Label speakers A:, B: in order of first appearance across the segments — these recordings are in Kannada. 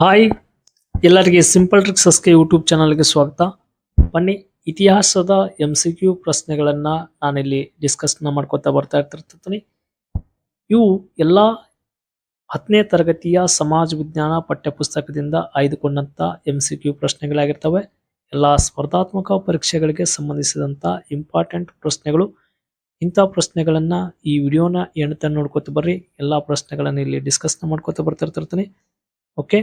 A: ಹಾಯ್. ಎಲ್ಲರಿಗೆ ಸಿಂಪಲ್ ಟ್ರಿಕ್ಸಸ್ಗೆ ಯೂಟ್ಯೂಬ್ ಚಾನಲ್ಗೆ ಸ್ವಾಗತ. ಬನ್ನಿ, ಇತಿಹಾಸದ ಎಂ ಸಿ ಕ್ಯೂ ಪ್ರಶ್ನೆಗಳನ್ನು ನಾನಿಲ್ಲಿ ಡಿಸ್ಕಸ್ನ ಮಾಡ್ಕೊತಾ ಬರ್ತಾ ಇರ್ತಿರ್ತೀನಿ ಇವು ಎಲ್ಲ ಹತ್ತನೇ ತರಗತಿಯ ಸಮಾಜ ವಿಜ್ಞಾನ ಪಠ್ಯಪುಸ್ತಕದಿಂದ ಆಯ್ದುಕೊಂಡಂಥ ಎಂ ಸಿ ಕ್ಯೂ ಪ್ರಶ್ನೆಗಳಾಗಿರ್ತವೆ. ಎಲ್ಲ ಸ್ಪರ್ಧಾತ್ಮಕ ಪರೀಕ್ಷೆಗಳಿಗೆ ಸಂಬಂಧಿಸಿದಂಥ ಇಂಪಾರ್ಟೆಂಟ್ ಪ್ರಶ್ನೆಗಳು. ಇಂಥ ಪ್ರಶ್ನೆಗಳನ್ನು ಈ ವಿಡಿಯೋನ ಎಣ್ತ ನೋಡ್ಕೊತ ಬರ್ರಿ. ಎಲ್ಲ ಪ್ರಶ್ನೆಗಳನ್ನು ಇಲ್ಲಿ ಡಿಸ್ಕಸ್ನ ಮಾಡ್ಕೋತಾ ಬರ್ತಾ ಇರ್ತಿರ್ತೀನಿ ಓಕೆ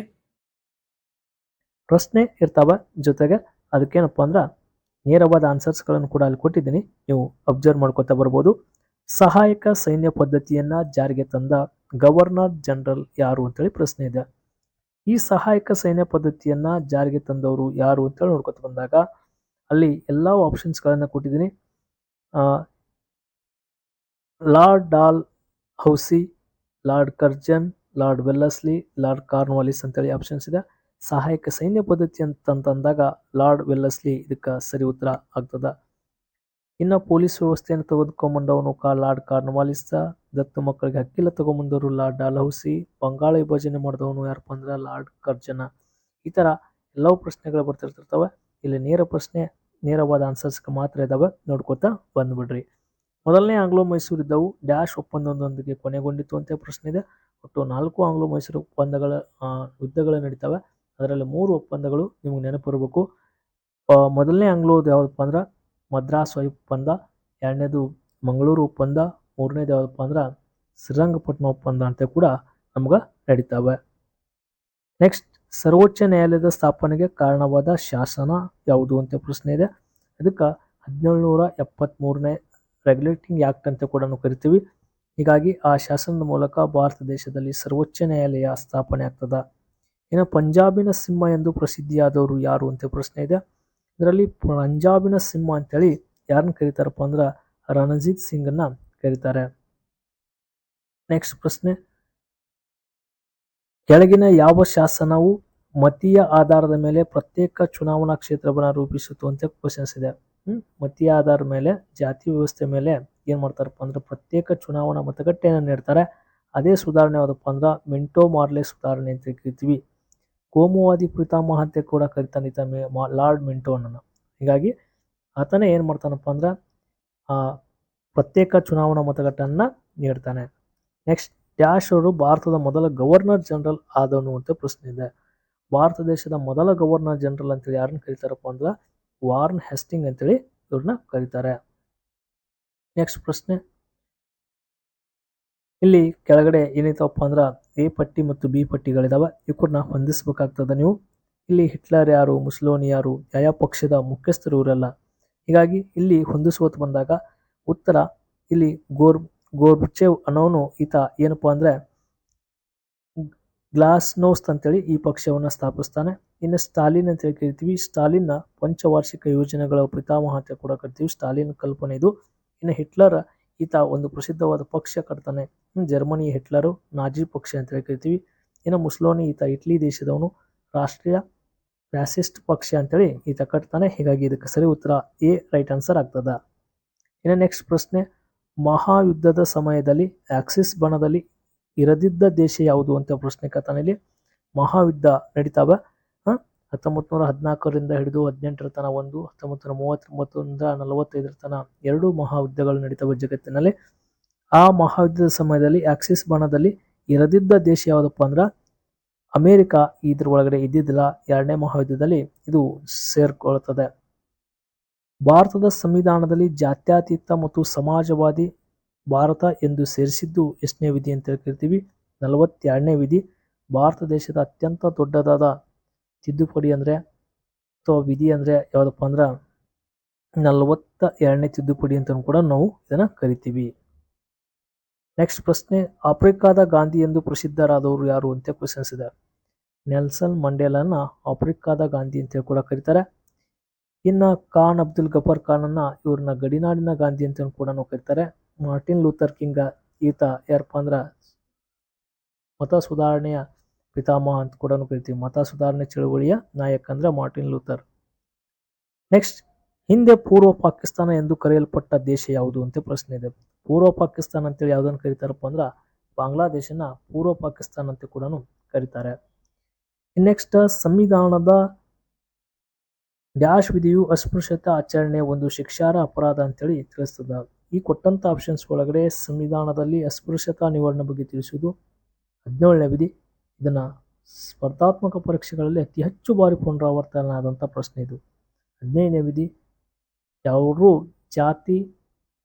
A: ಪ್ರಶ್ನೆ ಇರ್ತಾವ ಜೊತೆಗೆ ಅದಕ್ಕೇನಪ್ಪ ಅಂದ್ರೆ ನೇರವಾದ ಆನ್ಸರ್ಸ್ಗಳನ್ನು ಕೂಡ ಅಲ್ಲಿ ಕೊಟ್ಟಿದ್ದೀನಿ. ನೀವು ಅಬ್ಸರ್ವ್ ಮಾಡ್ಕೊತಾ ಬರ್ಬೋದು. ಸಹಾಯಕ ಸೈನ್ಯ ಪದ್ಧತಿಯನ್ನ ಜಾರಿಗೆ ತಂದ ಗವರ್ನರ್ ಜನರಲ್ ಯಾರು ಅಂತೇಳಿ ಪ್ರಶ್ನೆ ಇದೆ. ಈ ಸಹಾಯಕ ಸೈನ್ಯ ಪದ್ಧತಿಯನ್ನ ಜಾರಿಗೆ ತಂದವರು ಯಾರು ಅಂತೇಳಿ ನೋಡ್ಕೊತ ಬಂದಾಗ ಅಲ್ಲಿ ಎಲ್ಲಾ ಆಪ್ಷನ್ಸ್ ಗಳನ್ನ ಕೊಟ್ಟಿದ್ದೀನಿ. Lord Dalhousie, lord Curzon, lord Wellesley, lord Cornwallis ಅಂತೇಳಿ ಆಪ್ಷನ್ಸ್ ಇದೆ. ಸಹಾಯಕ ಸೈನ್ಯ ಪದ್ಧತಿ ಅಂತಂತಂದಾಗ ಲಾರ್ಡ್ ವೆಲ್ಲಸ್ಲಿ ಇದಕ್ಕೆ ಸರಿ ಉತ್ತರ ಆಗ್ತದ. ಇನ್ನು ಪೊಲೀಸ್ ವ್ಯವಸ್ಥೆಯನ್ನು ತೆಗೆದುಕೊಂಬಂದವನು ಕಾ ಲಾರ್ಡ್ ಕಾರ್ನವಾಲಿಸ ದತ್ತು ಮಕ್ಕಳಿಗೆ ಹಕ್ಕಿಲ್ಲ ತಗೊಂಬಂದವರು ಲಾರ್ಡ್ ಡಾಲ್ಹೌಸಿ, ಬಂಗಾಳ ವಿಭಜನೆ ಮಾಡಿದವನು ಯಾರಪ್ಪ ಅಂದ್ರೆ ಲಾರ್ಡ್ ಕರ್ಜನ. ಈ ಥರ ಎಲ್ಲವೂ ಪ್ರಶ್ನೆಗಳು ಬರ್ತಿರ್ತಿರ್ತವೆ. ಇಲ್ಲಿ ನೇರ ಪ್ರಶ್ನೆ, ನೇರವಾದ ಆನ್ಸರ್ಸ್ಗೆ ಮಾತ್ರ ಇದ್ದಾವೆ ನೋಡ್ಕೊತಾ ಬಂದ್ಬಿಡ್ರಿ. ಮೊದಲನೇ ಆಂಗ್ಲೋ ಮೈಸೂರು ಇದ್ದವು. ಡ್ಯಾಶ್ ಒಪ್ಪಂದದೊಂದಿಗೆ ಕೊನೆಗೊಂಡಿತು ಅಂತ ಪ್ರಶ್ನೆ ಇದೆ. ಒಟ್ಟು ನಾಲ್ಕು ಆಂಗ್ಲೋ ಮೈಸೂರು ಒಪ್ಪಂದಗಳ ಯುದ್ಧಗಳು ನಡೀತವೆ. ಅದರಲ್ಲಿ ಮೂರು ಒಪ್ಪಂದಗಳು ನಿಮ್ಗೆ ನೆನಪಿರಬೇಕು ಮೊದಲನೇ ಆಂಗ್ಲೋದು ಯಾವುದಪ್ಪ ಅಂದ್ರೆ ಮದ್ರಾಸ್ ಒಪ್ಪಂದ, ಎರಡನೇದು ಮಂಗಳೂರು ಒಪ್ಪಂದ, ಮೂರನೇದು ಯಾವುದಪ್ಪ ಅಂದ್ರೆ ಶ್ರೀರಂಗಪಟ್ಟಣ ಒಪ್ಪಂದ ಅಂತ ಕೂಡ ನಮ್ಗೆ ನಡೀತಾವೆ. ನೆಕ್ಸ್ಟ್ ಸರ್ವೋಚ್ಚ ನ್ಯಾಯಾಲಯದ ಸ್ಥಾಪನೆಗೆ ಕಾರಣವಾದ ಶಾಸನ ಯಾವುದು ಅಂತ ಪ್ರಶ್ನೆ ಇದೆ. ಅದಕ್ಕೆ ಹದಿನೇಳುನೂರ ಎಪ್ಪತ್ತ್ಮೂರನೇ ರೆಗ್ಯುಲೇಟಿಂಗ್ ಆ್ಯಕ್ಟ್ ಅಂತ ಕೂಡ ನಾವು ಕರಿತೀವಿ. ಹೀಗಾಗಿ ಆ ಶಾಸನದ ಮೂಲಕ ಭಾರತ ದೇಶದಲ್ಲಿ ಸರ್ವೋಚ್ಚ ನ್ಯಾಯಾಲಯ ಸ್ಥಾಪನೆ ಆಗ್ತದ. ಇನ್ನು ಪಂಜಾಬಿನ ಸಿಂಹ ಎಂದು ಪ್ರಸಿದ್ಧಿಯಾದವರು ಯಾರು ಅಂತ ಪ್ರಶ್ನೆ ಇದೆ. ಇದರಲ್ಲಿ ಪಂಜಾಬಿನ ಸಿಂಹ ಅಂತೇಳಿ ಯಾರನ್ನು ಕರೀತಾರಪ್ಪ ಅಂದ್ರೆ ರಣಜಿತ್ ಸಿಂಗನ್ನ ಕರೀತಾರೆ. ನೆಕ್ಸ್ಟ್ ಪ್ರಶ್ನೆ. ಕೆಳಗಿನ ಯಾವ ಶಾಸನವು ಮತೀಯ ಆಧಾರದ ಮೇಲೆ ಪ್ರತ್ಯೇಕ ಚುನಾವಣಾ ಕ್ಷೇತ್ರವನ್ನು ರೂಪಿಸಿತು ಅಂತ ಕ್ವಶನ್ಸ್ ಇದೆ. ಮತೀಯ ಆಧಾರದ ಮೇಲೆ, ಜಾತಿ ವ್ಯವಸ್ಥೆ ಮೇಲೆ ಏನ್ ಮಾಡ್ತಾರಪ್ಪ ಅಂದ್ರೆ ಪ್ರತ್ಯೇಕ ಚುನಾವಣಾ ಮತಗಟ್ಟೆಯನ್ನು ನೀಡ್ತಾರೆ. ಅದೇ ಸುಧಾರಣೆ ಯಾವುದಪ್ಪ ಅಂದ್ರೆ ಮಿಂಟೋ ಮಾರ್ಲೆ ಸುಧಾರಣೆ ಅಂತ ಕರಿತೀವಿ. ಕೋಮುವಾದಿ ಪಿತಾಮಹ ಅಂತ ಕೂಡ ಕರಿತಾನೆ ಈತ ಮೆ- ಲಾರ್ಡ್ ಮಿಂಟೋನನ್ನು ಹೀಗಾಗಿ ಆತನೇ ಏನು ಮಾಡ್ತಾನಪ್ಪ ಅಂದ್ರೆ ಪ್ರತ್ಯೇಕ ಚುನಾವಣಾ ಮತಗಟ್ಟನ್ನ ನೀಡ್ತಾನೆ. ನೆಕ್ಸ್ಟ್ ಡ್ಯಾಶ್ ಅವರು ಭಾರತದ ಮೊದಲ ಗವರ್ನರ್ ಜನರಲ್ ಆದವನು ಅಂತ ಪ್ರಶ್ನೆ ಇದೆ. ಭಾರತ ದೇಶದ ಮೊದಲ ಗವರ್ನರ್ ಜನರಲ್ ಅಂತೇಳಿ ಯಾರನ್ನ ಕರೀತಾರಪ್ಪ ಅಂದ್ರೆ, ವಾರ್ನ್ ಹೆಸ್ಟಿಂಗ್ ಅಂತೇಳಿ ಇವ್ರನ್ನ ಕರೀತಾರೆ. ನೆಕ್ಸ್ಟ್ ಪ್ರಶ್ನೆ. ಇಲ್ಲಿ ಕೆಳಗಡೆ ಏನೈತಪ್ಪ ಅಂದ್ರ ಎ ಪಟ್ಟಿ ಮತ್ತು ಬಿ ಪಟ್ಟಿಗಳಿದಾವೆ ಇವ್ರನ್ನ ಹೊಂದಿಸ್ಬೇಕಾಗ್ತದ ನೀವು. ಇಲ್ಲಿ ಹಿಟ್ಲರ್ ಯಾರು, ಮುಸ್ಲೋನಿ ಯಾರು ಯಾವ ಪಕ್ಷದ ಮುಖ್ಯಸ್ಥರು ಇವರೆಲ್ಲ. ಹೀಗಾಗಿ ಇಲ್ಲಿ ಹೊಂದಿಸುವತ್ ಬಂದಾಗ ಉತ್ತರ ಇಲ್ಲಿ ಗೋರ್ ಗೋರ್ಬಚೇವ್ ಅನ್ನೋನು ಈತ ಏನಪ್ಪಾ ಅಂದ್ರೆ ಗ್ಲಾಸ್ನೋಸ್ ಅಂತೇಳಿ ಈ ಪಕ್ಷವನ್ನ ಸ್ಥಾಪಿಸ್ತಾನೆ. ಇನ್ನು ಸ್ಟಾಲಿನ್ ಅಂತ ಹೇಳಿ ಕರಿತೀವಿ. ಸ್ಟಾಲಿನ್ನ ಪಂಚವಾರ್ಷಿಕ ಯೋಜನೆಗಳ ಪಿತಾಮಹ ಕೂಡ ಕರಿತೀವಿ. ಸ್ಟಾಲಿನ್ ಕಲ್ಪನೆ ಇದು. ಇನ್ನು ಹಿಟ್ಲರ್ ಈತ ಒಂದು ಪ್ರಸಿದ್ಧವಾದ ಪಕ್ಷ ಕಟ್ತಾನೆ ಜರ್ಮನಿ ಹಿಟ್ಲರು, ನಾಜಿ ಪಕ್ಷ ಅಂತ ಕರಿತೀವಿ ಇನ್ನು ಮುಸ್ಲೋನಿ ಈತ ಇಟ್ಲಿ ದೇಶದವನು, ರಾಷ್ಟ್ರೀಯ ಫ್ಯಾಸಿಸ್ಟ್ ಪಕ್ಷ ಅಂತೇಳಿ ಈತ ಕಟ್ತಾನೆ. ಹೀಗಾಗಿ ಇದಕ್ಕೆ ಸರಿ ಉತ್ತರ ಎ, ರೈಟ್ ಆನ್ಸರ್ ಆಗ್ತದ. ಇನ್ನು ನೆಕ್ಸ್ಟ್ ಪ್ರಶ್ನೆ, ಮಹಾಯುದ್ಧದ ಸಮಯದಲ್ಲಿ ಆಕ್ಸಿಸ್ ಬಣದಲ್ಲಿ ಇರದಿದ್ದ ದೇಶ ಯಾವುದು ಅಂತ ಪ್ರಶ್ನೆ ಕತಾನೆ ಇಲ್ಲಿ. ಮಹಾಯುದ್ಧ ನಡೀತಾವ. ಹತ್ತೊಂಬತ್ತು ನೂರ ಹದಿನಾಲ್ಕರಿಂದ ಹಿಡಿದು ಹದಿನೆಂಟರ ತನ ಒಂದು ಹತ್ತೊಂಬತ್ತು ನೂರ ಮೂವತ್ತೊಂಬತ್ತರಿಂದ ನಲವತ್ತೈದರ ತನ ಎರಡು ಮಹಾಯುದ್ಧಗಳು ನಡೀತವೆ ಜಗತ್ತಿನಲ್ಲಿ. ಆ ಮಹಾಯುದ್ಧದ ಸಮಯದಲ್ಲಿ ಆಕ್ಸಿಸ್ ಬಣದಲ್ಲಿ ಇರದಿದ್ದ ದೇಶ ಯಾವುದಪ್ಪ ಅಂದ್ರೆ ಅಮೇರಿಕ ಇದ್ರ ಒಳಗಡೆ ಇದ್ದಿದ್ದಿಲ್ಲ. ಎರಡನೇ ಮಹಾಯುದ್ಧದಲ್ಲಿ ಇದು ಸೇರ್ಕೊಳ್ತದೆ. ಭಾರತದ ಸಂವಿಧಾನದಲ್ಲಿ ಜಾತ್ಯತೀತ ಮತ್ತು ಸಮಾಜವಾದಿ ಭಾರತ ಎಂದು ಸೇರಿಸಿದ್ದು ಎಷ್ಟನೇ ವಿಧಿ ಅಂತ ಹೇಳಿ ಕರಿತೀವಿ ನಲವತ್ತೆರಡನೇ ವಿಧಿ. ಭಾರತ ದೇಶದ ಅತ್ಯಂತ ದೊಡ್ಡದಾದ ತಿದ್ದುಪಡಿ ಅಂದ್ರೆ ಅಥವಾ ವಿಧಿ ಅಂದ್ರೆ ಯಾವುದಪ್ಪ ಅಂದ್ರೆ ನಲವತ್ತ ಎರಡನೇ ತಿದ್ದುಪಡಿ ಅಂತ ಕೂಡ ನಾವು ಇದನ್ನ ಕರಿತೀವಿ. ನೆಕ್ಸ್ಟ್ ಪ್ರಶ್ನೆ, ಆಫ್ರಿಕಾದ ಗಾಂಧಿ ಎಂದು ಪ್ರಸಿದ್ಧರಾದವರು ಯಾರು ಅಂತ ಕ್ವಶನ್ಸ್ ಇದೆ. ನೆಲ್ಸನ್ ಮಂಡೇಲನ್ನ ಆಫ್ರಿಕಾದ ಗಾಂಧಿ ಅಂತ ಕೂಡ ಕರೀತಾರೆ. ಇನ್ನ ಖಾನ್ ಅಬ್ದುಲ್ ಗಫರ್ ಖಾನನ್ನ ಇವ್ರನ್ನ ಗಡಿನಾಡಿನ ಗಾಂಧಿ ಅಂತ ಕೂಡ ನಾವು ಕರೀತಾರೆ. ಮಾರ್ಟಿನ್ ಲೂಥರ್ ಕಿಂಗ ಈತ ಯಾರಪ್ಪ ಅಂದ್ರ ಮತ ಸುಧಾರಣೆಯ ಪಿತಾಮಹ ಅಂತ ಕೂಡ ಕರಿತೀವಿ. ಮತ ಸುಧಾರಣೆ ಚಳುವಳಿಯ ನಾಯಕ ಅಂದ್ರೆ ಮಾರ್ಟಿನ್ ಲೂಥರ್. ನೆಕ್ಸ್ಟ್, ಹಿಂದೆ ಪೂರ್ವ ಪಾಕಿಸ್ತಾನ ಎಂದು ಕರೆಯಲ್ಪಟ್ಟ ದೇಶ ಯಾವುದು ಅಂತ ಪ್ರಶ್ನೆ ಇದೆ. ಪೂರ್ವ ಪಾಕಿಸ್ತಾನ ಅಂತೇಳಿ ಯಾವ್ದನ್ನ ಕರೀತಾರಪ್ಪ ಅಂದ್ರ ಬಾಂಗ್ಲಾದೇಶನ ಪೂರ್ವ ಪಾಕಿಸ್ತಾನ ಅಂತ ಕೂಡ ಕರೀತಾರೆ. ನೆಕ್ಸ್ಟ್, ಸಂವಿಧಾನದ ಡ್ಯಾಶ್ ವಿಧಿಯು ಅಸ್ಪೃಶ್ಯತೆ ಆಚರಣೆ ಒಂದು ಶಿಕ್ಷಾರ್ಹ ಅಪರಾಧ ಅಂತೇಳಿ ತಿಳಿಸ್ತದ. ಈ ಕೊಟ್ಟಂತ ಆಪ್ಷನ್ಸ್ ಒಳಗಡೆ ಸಂವಿಧಾನದಲ್ಲಿ ಅಸ್ಪೃಶ್ಯತಾ ನಿವಾರಣೆ ಬಗ್ಗೆ ತಿಳಿಸುವುದು ಹದಿನೇಳನೇ ವಿಧಿ. ಇದನ್ನ ಸ್ಪರ್ಧಾತ್ಮಕ ಪರೀಕ್ಷೆಗಳಲ್ಲಿ ಅತಿ ಹೆಚ್ಚು ಬಾರಿ ಪುನರಾವರ್ತನ ಆದಂಥ ಪ್ರಶ್ನೆ ಇದು. ಹದಿನೈದನೇ ವಿಧಿ. ಯಾವ್ರೂ ಜಾತಿ,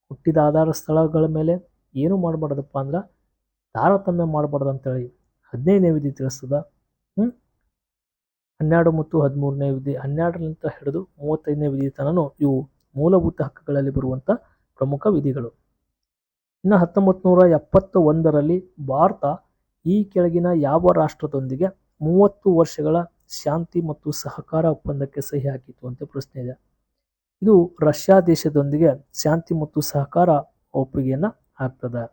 A: ಹುಟ್ಟಿದ ಆಧಾರ ಸ್ಥಳಗಳ ಮೇಲೆ ಏನು ಮಾಡಬಾರ್ದಪ್ಪ ಅಂದ್ರೆ ತಾರತಮ್ಯ ಮಾಡಬಾರ್ದು ಅಂತೇಳಿ ಹದಿನೈದನೇ ವಿಧಿ ತಿಳಿಸ್ತದ. ಹ್ಞೂ ಹನ್ನೆರಡು ಮತ್ತು ಹದಿಮೂರನೇ ವಿಧಿ. ಹನ್ನೆರಡರಿಂದ ಹಿಡಿದು ಮೂವತ್ತೈದನೇ ವಿಧಿ ತನನು ಇವು ಮೂಲಭೂತ ಹಕ್ಕುಗಳಲ್ಲಿ ಬರುವಂಥ ಪ್ರಮುಖ ವಿಧಿಗಳು. ಇನ್ನು ಹತ್ತೊಂಬತ್ತು ನೂರ ಎಪ್ಪತ್ತ ಒಂದರಲ್ಲಿ ಭಾರತ ಈ ಕೆಳಗಿನ ಯಾವ ರಾಷ್ಟ್ರದೊಂದಿಗೆ ಮೂವತ್ತು ವರ್ಷಗಳ ಶಾಂತಿ ಮತ್ತು ಸಹಕಾರ ಒಪ್ಪಂದಕ್ಕೆ ಸಹಿ ಹಾಕಿತು ಅಂತ ಪ್ರಶ್ನೆ ಇದೆ. ಇದು ರಷ್ಯಾ ದೇಶದೊಂದಿಗೆ ಶಾಂತಿ ಮತ್ತು ಸಹಕಾರ ಒಪ್ಪಿಗೆಯನ್ನ ಆಗ್ತದೆ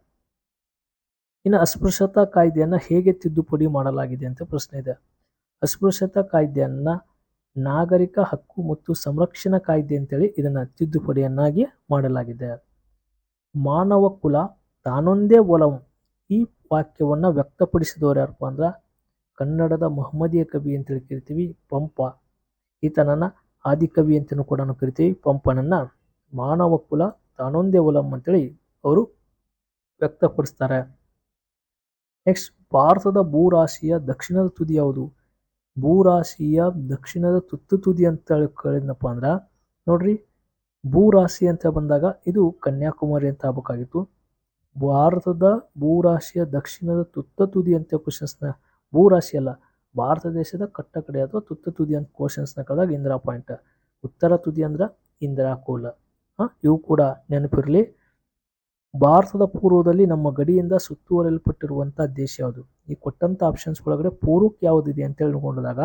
A: ಇನ್ನು ಅಸ್ಪೃಶ್ಯತಾ ಕಾಯ್ದೆಯನ್ನ ಹೇಗೆ ತಿದ್ದುಪಡಿ ಮಾಡಲಾಗಿದೆ ಅಂತ ಪ್ರಶ್ನೆ ಇದೆ. ಅಸ್ಪೃಶ್ಯತಾ ಕಾಯ್ದೆಯನ್ನ ನಾಗರಿಕ ಹಕ್ಕು ಮತ್ತು ಸಂರಕ್ಷಣಾ ಕಾಯ್ದೆ ಅಂತೇಳಿ ಇದನ್ನು ತಿದ್ದುಪಡಿಯನ್ನಾಗಿ ಮಾಡಲಾಗಿದೆ. ಮಾನವ ಕುಲ ತಾನೊಂದೇ ಒಲವು ಈ ವಾಕ್ಯವನ್ನು ವ್ಯಕ್ತಪಡಿಸಿದವರು ಯಾರಪ್ಪ ಅಂದ್ರೆ ಕನ್ನಡದ ಮೊಹಮ್ಮದಿಯ ಕವಿ ಅಂತೇಳಿ ಕರಿತೀವಿ ಪಂಪ. ಈತನನ್ನು ಆದಿಕವಿ ಅಂತಲೂ ಕೂಡ ಕರಿತೀವಿ. ಪಂಪನನ್ನು ಮಾನವ ಕುಲ ತಾನೊಂದೇ ಒಲಂ ಅಂತೇಳಿ ಅವರು ವ್ಯಕ್ತಪಡಿಸ್ತಾರೆ. ನೆಕ್ಸ್ಟ್, ಭಾರತದ ಭೂರಾಶಿಯ ದಕ್ಷಿಣದ ತುದಿ ಯಾವುದು? ಭೂರಾಶಿಯ ದಕ್ಷಿಣದ ತುತ್ತು ತುದಿ ಅಂತ ಕೇಳಿದ್ನಪ್ಪ ಅಂದ್ರೆ ನೋಡ್ರಿ, ಭೂರಾಶಿ ಅಂತ ಬಂದಾಗ ಇದು ಕನ್ಯಾಕುಮಾರಿ ಅಂತ ಆಗ್ಬೇಕಾಗಿತ್ತು. ಭಾರತದ ಭೂರಾಶಿಯ ದಕ್ಷಿಣದ ತುತ್ತ ತುದಿ ಅಂತ ಕ್ವಶನ್ಸ್ನ ಭೂರಾಶಿ ಅಲ್ಲ, ಭಾರತ ದೇಶದ ಕಟ್ಟ ಕಡೆ ಅಥವಾ ತುತ್ತ ತುದಿ ಅಂತ ಕ್ವಶನ್ಸ್ನ ಕಳೆದಾಗ ಇಂದಿರಾ ಪಾಯಿಂಟ್ ಉತ್ತರ ತುದಿ ಅಂದ್ರ ಇಂದಿರಾ ಕೋಲ ಇವು ಕೂಡ ನೆನಪಿರಲಿ. ಭಾರತದ ಪೂರ್ವದಲ್ಲಿ ನಮ್ಮ ಗಡಿಯಿಂದ ಸುತ್ತುವರಿಯಲ್ಪಟ್ಟಿರುವಂಥ ದೇಶ ಯಾವುದು? ಈ ಕೊಟ್ಟಂತ ಆಪ್ಷನ್ಸ್ ಒಳಗಡೆ ಪೂರ್ವಕ್ಕೆ ಯಾವುದಿದೆ ಅಂತ ನೋಡಿದಾಗ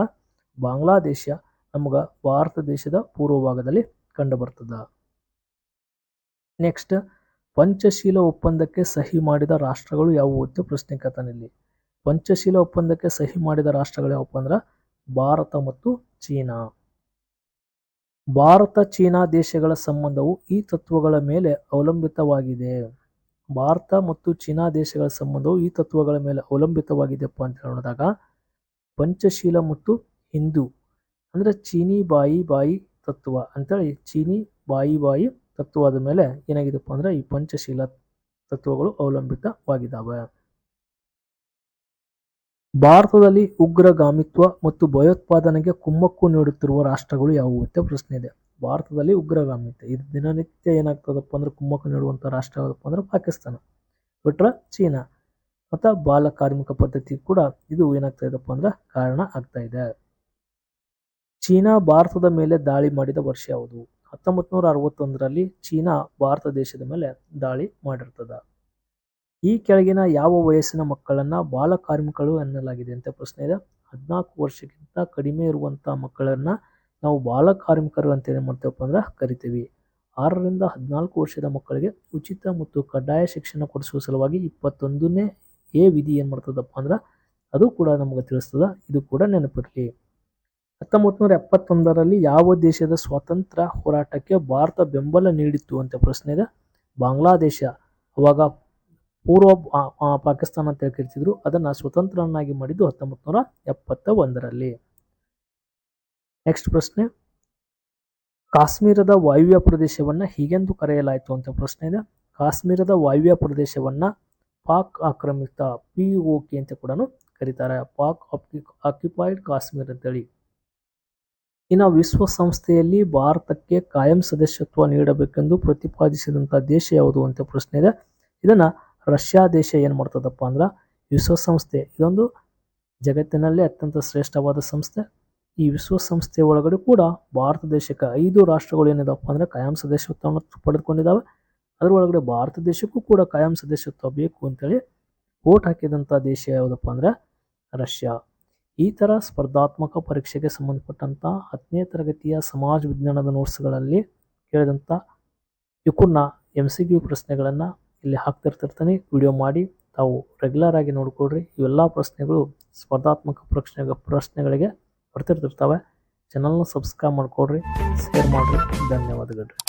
A: ಬಾಂಗ್ಲಾದೇಶ ನಮಗ ಭಾರತ ದೇಶದ ಪೂರ್ವ ಭಾಗದಲ್ಲಿ ಕಂಡು ಬರ್ತದ ನೆಕ್ಸ್ಟ್ ಪಂಚಶೀಲ ಒಪ್ಪಂದಕ್ಕೆ ಸಹಿ ಮಾಡಿದ ರಾಷ್ಟ್ರಗಳು ಯಾವುವು ಅಂತ ಪ್ರಶ್ನೆ ಕಥನಲ್ಲಿ ಪಂಚಶೀಲ ಒಪ್ಪಂದಕ್ಕೆ ಸಹಿ ಮಾಡಿದ ರಾಷ್ಟ್ರಗಳು ಯಾವಪ್ಪ ಅಂದ್ರೆ ಭಾರತ ಮತ್ತು ಚೀನಾ. ಭಾರತ ಚೀನಾ ದೇಶಗಳ ಸಂಬಂಧವು ಈ ತತ್ವಗಳ ಮೇಲೆ ಅವಲಂಬಿತವಾಗಿದೆ. ಭಾರತ ಮತ್ತು ಚೀನಾ ದೇಶಗಳ ಸಂಬಂಧವು ಈ ತತ್ವಗಳ ಮೇಲೆ ಅವಲಂಬಿತವಾಗಿದೆಪ್ಪ ಅಂತ ನೋಡಿದಾಗ ಪಂಚಶೀಲ ಮತ್ತು ಹಿಂದೂ ಅಂದ್ರೆ ಚೀನಿ ಬಾಯಿ ಬಾಯಿ ತತ್ವ ಅಂತೇಳಿ. ಚೀನಿ ಬಾಯಿ ಬಾಯಿ ತತ್ವದ ಮೇಲೆ ಏನಾಗಿದೆಪ್ಪ ಅಂದ್ರೆ ಈ ಪಂಚಶೀಲ ತತ್ವಗಳು ಅವಲಂಬಿತವಾಗಿದ್ದಾವೆ ಭಾರತದಲ್ಲಿ ಉಗ್ರಗಾಮಿತ್ವ ಮತ್ತು ಭಯೋತ್ಪಾದನೆಗೆ ಕುಮ್ಮಕ್ಕು ನೀಡುತ್ತಿರುವ ರಾಷ್ಟ್ರಗಳು ಯಾವುವು ಅಂತ ಪ್ರಶ್ನೆ ಇದೆ. ಭಾರತದಲ್ಲಿ ಉಗ್ರಗಾಮಿತ್ವ, ಇದು ದಿನನಿತ್ಯ ಏನಾಗ್ತದಪ್ಪ ಅಂದ್ರೆ ಕುಮ್ಮಕ್ಕು ನೀಡುವಂಥ ರಾಷ್ಟ್ರ ಯಾವುದಪ್ಪ ಅಂದ್ರೆ ಪಾಕಿಸ್ತಾನ, ಬಿಟ್ರೆ ಚೀನಾ, ಮತ್ತು ಬಾಲ ಕಾರ್ಮಿಕ ಪದ್ಧತಿ ಕೂಡ ಇದು ಏನಾಗ್ತಾ ಇದೆಪ್ಪ ಅಂದ್ರೆ ಕಾರಣ ಆಗ್ತಾ ಇದೆ. ಚೀನಾ ಭಾರತದ ಮೇಲೆ ದಾಳಿ ಮಾಡಿದ ವರ್ಷ ಯಾವುದು? ಹತ್ತೊಂಬತ್ತು ನೂರ ಅರವತ್ತೊಂದರಲ್ಲಿ ಚೀನಾ ಭಾರತ ದೇಶದ ಮೇಲೆ ದಾಳಿ ಮಾಡಿರ್ತದ. ಈ ಕೆಳಗಿನ ಯಾವ ವಯಸ್ಸಿನ ಮಕ್ಕಳನ್ನ ಬಾಲ ಕಾರ್ಮಿಕರು ಎನ್ನಲಾಗಿದೆ ಅಂತ ಪ್ರಶ್ನೆ ಇದೆ. ಹದಿನಾಲ್ಕು ವರ್ಷಕ್ಕಿಂತ ಕಡಿಮೆ ಇರುವಂಥ ಮಕ್ಕಳನ್ನ ನಾವು ಬಾಲ ಕಾರ್ಮಿಕರು ಅಂತ ಏನು ಮಾಡ್ತೇವಪ್ಪ ಅಂದ್ರೆ ಕರಿತೀವಿ. ಆರರಿಂದ ಹದಿನಾಲ್ಕು ವರ್ಷದ ಮಕ್ಕಳಿಗೆ ಉಚಿತ ಮತ್ತು ಕಡ್ಡಾಯ ಶಿಕ್ಷಣ ಕೊಡಿಸುವ ಸಲುವಾಗಿ ಇಪ್ಪತ್ತೊಂದನೇ ಎ ವಿಧಿ ಏನು ಮಾಡ್ತದಪ್ಪ ಅಂದ್ರೆ ಅದು ಕೂಡ ನಮಗೆ ತಿಳಿಸ್ತದ. ಇದು ಕೂಡ ನೆನಪಿರಲಿ. ಹತ್ತೊಂಬತ್ತು ನೂರ ಎಪ್ಪತ್ತೊಂದರಲ್ಲಿ ಯಾವ ದೇಶದ ಸ್ವಾತಂತ್ರ್ಯ ಹೋರಾಟಕ್ಕೆ ಭಾರತ ಬೆಂಬಲ ನೀಡಿತ್ತು ಅಂತ ಪ್ರಶ್ನೆ ಇದೆ. ಬಾಂಗ್ಲಾದೇಶ, ಅವಾಗ ಪೂರ್ವ ಪಾಕಿಸ್ತಾನ ಅಂತ ಕರಿತಿದ್ರು ಅದನ್ನು ಸ್ವತಂತ್ರನಾಗಿ ಮಾಡಿದ್ದು ಹತ್ತೊಂಬತ್ತು ನೂರ ಎಪ್ಪತ್ತ ಒಂದರಲ್ಲಿ ನೆಕ್ಸ್ಟ್ ಪ್ರಶ್ನೆ. ಕಾಶ್ಮೀರದ ವಾಯುವ್ಯ ಪ್ರದೇಶವನ್ನ ಹೀಗೆಂದು ಕರೆಯಲಾಯಿತು ಅಂತ ಪ್ರಶ್ನೆ ಇದೆ. ಕಾಶ್ಮೀರದ ವಾಯುವ್ಯ ಪ್ರದೇಶವನ್ನ ಪಾಕ್ ಆಕ್ರಮಿತ ಪಿ ಓ ಕೆ ಅಂತ ಕೂಡ ಕರೀತಾರೆ. ಪಾಕ್ ಆಕ್ಯುಪೈಡ್ ಕಾಶ್ಮೀರ್ ಅಂತೇಳಿ ಇನ್ನು ವಿಶ್ವಸಂಸ್ಥೆಯಲ್ಲಿ ಭಾರತಕ್ಕೆ ಕಾಯಂ ಸದಸ್ಯತ್ವ ನೀಡಬೇಕೆಂದು ಪ್ರತಿಪಾದಿಸಿದಂಥ ದೇಶ ಯಾವುದು ಅಂತ ಪ್ರಶ್ನೆ ಇದೆ. ಇದನ್ನು ರಷ್ಯಾ ದೇಶ ಏನು ಮಾಡ್ತದಪ್ಪ ಅಂದ್ರೆ ವಿಶ್ವಸಂಸ್ಥೆ. ಇದೊಂದು ಜಗತ್ತಿನಲ್ಲೇ ಅತ್ಯಂತ ಶ್ರೇಷ್ಠವಾದ ಸಂಸ್ಥೆ. ಈ ವಿಶ್ವಸಂಸ್ಥೆ ಒಳಗಡೆ ಕೂಡ ಭಾರತ ದೇಶಕ್ಕೆ ಐದು ರಾಷ್ಟ್ರಗಳು ಏನಿದಪ್ಪ ಅಂದ್ರೆ ಕಾಯಂ ಸದಸ್ಯತ್ವವನ್ನು ಪಡೆದುಕೊಂಡಿದ್ದಾವೆ. ಅದರೊಳಗಡೆ ಭಾರತ ದೇಶಕ್ಕೂ ಕೂಡ ಕಾಯಂ ಸದಸ್ಯತ್ವ ಬೇಕು ಅಂತೇಳಿ ವೋಟ್ ಹಾಕಿದಂಥ ದೇಶ ಯಾವುದಪ್ಪ ಅಂದ್ರೆ ರಷ್ಯಾ. ಈ ಥರ ಸ್ಪರ್ಧಾತ್ಮಕ ಪರೀಕ್ಷೆಗೆ ಸಂಬಂಧಪಟ್ಟಂಥ ಹತ್ತನೇ ತರಗತಿಯ ಸಮಾಜ ವಿಜ್ಞಾನದ ನೋಟ್ಸ್ಗಳಲ್ಲಿ ಕೇಳಿದಂಥ ಯುಕುನ್ನ ಎಂ ಸಿ ಕ್ಯೂ ಪ್ರಶ್ನೆಗಳನ್ನು ಇಲ್ಲಿ ಹಾಕ್ತಿರ್ತಿರ್ತಾನೆ ವಿಡಿಯೋ ಮಾಡಿ, ತಾವು ರೆಗ್ಯುಲರ್ ಆಗಿ ನೋಡಿಕೊಡ್ರಿ ಇವೆಲ್ಲ ಪ್ರಶ್ನೆಗಳು ಸ್ಪರ್ಧಾತ್ಮಕ ಪ್ರಶ್ನೆ, ಪ್ರಶ್ನೆಗಳಿಗೆ ಬರ್ತಿರ್ತಿರ್ತವೆ. ಚಾನಲ್ನ ಸಬ್ಸ್ಕ್ರೈಬ್ ಮಾಡಿಕೊಡ್ರಿ ಶೇರ್ ಮಾಡಿರಿ. ಧನ್ಯವಾದಗಳು.